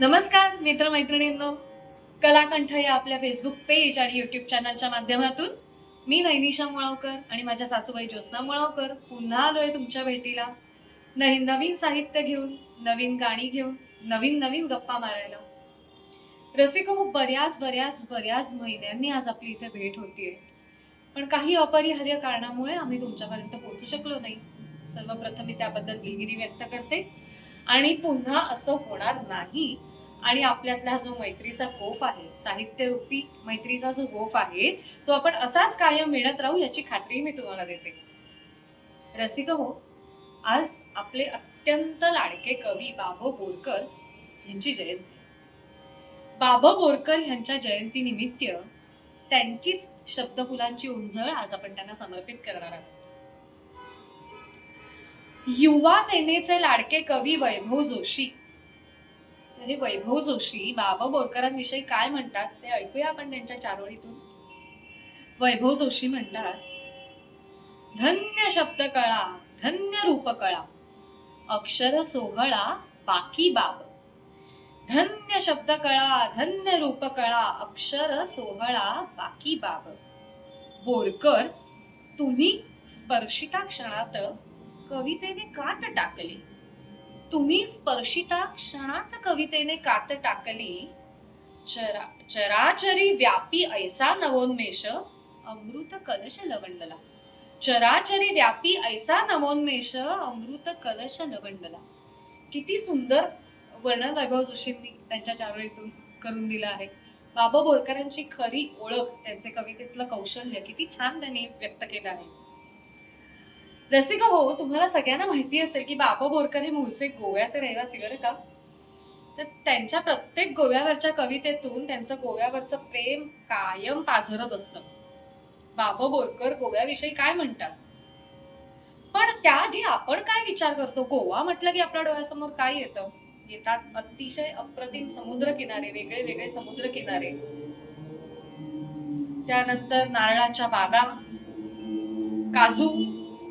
नमस्कार मित्रमैत्रिणींनो. कलाकंठ या आपल्या फेसबुक पेज आणि युट्यूब चॅनलच्या माध्यमातून. मी नैनिशा मुळावकर आणि माझ्या सासूबाई ज्योत्ना मुळावकर पुन्हा आलोय तुमच्या भेटीला. नवीन नवीन साहित्य घेऊन नवीन गाणी घेऊन नवीन नवीन गप्पा मारायला. रसिक हो बऱ्याच बऱ्याच बऱ्याच महिन्यांनी आज आपली इथे भेट होतीये. पण काही अपरिहार्य कारणामुळे आम्ही तुमच्यापर्यंत पोहोचू शकलो नाही. सर्वप्रथम मी त्याबद्दल दिलगिरी व्यक्त करते. आणि पुन्हा असं होणार नाही. आणि आपल्यातला जो मैत्रीचा गोफ आहे साहित्यरूपी मैत्रीचा जो गोफ आहे तो आपण असाच कायम मिळत राहू याची खात्री मी तुम्हाला देते. रसिक हो आज आपले अत्यंत लाडके कवी बाबो बोरकर यांची जयंती. बाबा बोरकर यांच्या जयंतीनिमित्त त्यांचीच शब्दफुलांची उंजळ आज आपण त्यांना समर्पित करणार आहोत. युवा सेनेचे लाडके कवी वैभव जोशी हे वैभव जोशी बाबा बोरकरांविषयी काय म्हणतात ते ऐकूया आपण त्यांच्या चारोळीतून. वैभव जोशी म्हणतात धन्य शब्द कळा धन्य रूप कळा अक्षर सोहळा बाकी बाब. धन्य शब्द कळा धन्य रूप कळा अक्षर सोहळा बाकी बाब. बोरकर तुम्ही स्पर्शिता क्षणात कवितेने कात टाकले. तुम्ही स्पर्शिता क्षणात कवितेने कात टाकली चरा चराचरी व्यापी ऐसा नवोन्मेष अमृत कलश लवंडला. चराचरी व्यापी ऐसा नवोन्मेष अमृत कलश लवंडला. किती सुंदर वर्णन वैभव जोशींनी त्यांच्या चारोळीतून करून दिलं आहे. बाबा बोरकरांची खरी ओळख त्यांचे कवितेतलं कौशल्य किती छान त्यांनी व्यक्त केलं आहे. रसिक हो तुम्हाला सगळ्यांना माहिती असेल की बाबा बोरकर हे मूळचे गोव्याचे रहिवासी बरं का? तर त्यांच्या प्रत्येक गोव्यावरच्या कवितेतून त्यांचं गोव्यावरचं प्रेम कायम पाझरत असतं. बाबा बोरकर गोव्याविषयी काय म्हणतात? पण त्याआधी आपण काय विचार करतो? गोवा म्हटलं की आपल्या डोळ्यासमोर काय येतं? येतात अतिशय अप्रतिम समुद्र किनारे वेगळे वेगळे समुद्र किनारे त्यानंतर नारळाच्या बागा काजू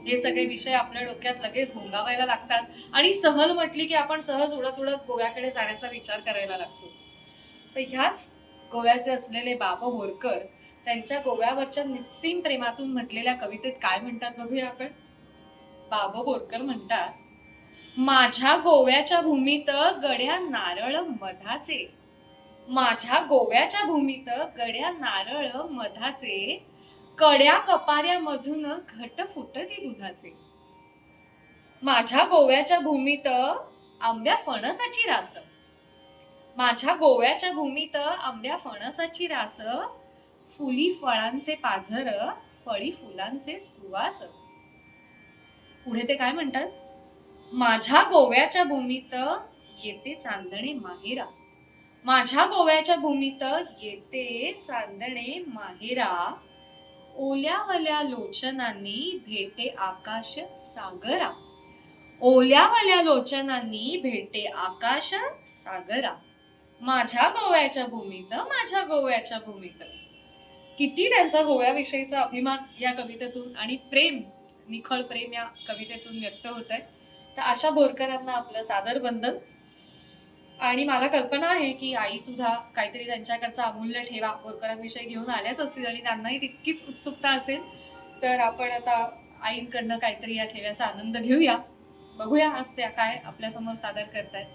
हे सगळे विषय आपल्या डोक्यात लगेच घोंगावायला लागतात. आणि सहल म्हटली की आपण सहज उडत उडत गोव्याकडे जाण्याचा विचार करायला लागतो. तर ह्याच गोव्याचे असलेले बाबा बोरकर त्यांच्या गोव्यावरच्या निस्सीम प्रेमातून म्हटलेल्या कवितेत काय म्हणतात बघूया आपण? बाबा बोरकर म्हणतात माझ्या गोव्याच्या भूमीत गड्या नारळ मधाचे. माझ्या गोव्याच्या भूमीत गड्या नारळ मधाचे. कड्या कपाऱ्यामधून घट फुटते दुधाचे. माझ्या गोव्याच्या भूमीत आंब्या फणसाची रास. माझ्या गोव्याच्या भूमीत आंब्या फणसाची रास. फुली फळांचे पाझर फळी फुलांचे सुवास. पुढे ते काय म्हणतात? माझ्या गोव्याच्या भूमीत येते चांदणे माहेरा. माझ्या गोव्याच्या भूमीत येते चांदणे माहेरा. ओल्यावल्या लोचनांनी भेटे आकाश सागरा. ओल्यावल्या लोचनांनी भेटे आकाश सागरा. माझ्या गोव्याच्या भूमीत माझ्या गोव्याच्या भूमीत. किती त्यांचा गोव्याविषयीचा अभिमान या कवितेतून आणि प्रेम निखळ प्रेम या कवितेतून व्यक्त होत आहे तर अशा बोरकरांना आपलं सादर बंधन आणि मला कल्पना आहे की आई सुद्धा काहीतरी त्यांच्याकडचा अमूल्य ठेवा बोरकरांविषयी घेऊन आल्याच असतील आणि त्यांनाही तितकीच उत्सुकता असेल तर आपण आता आईंकडनं काहीतरी या ठेव्याचा आनंद घेऊया. बघूया आज त्या काय आपल्यासमोर सादर करतायत.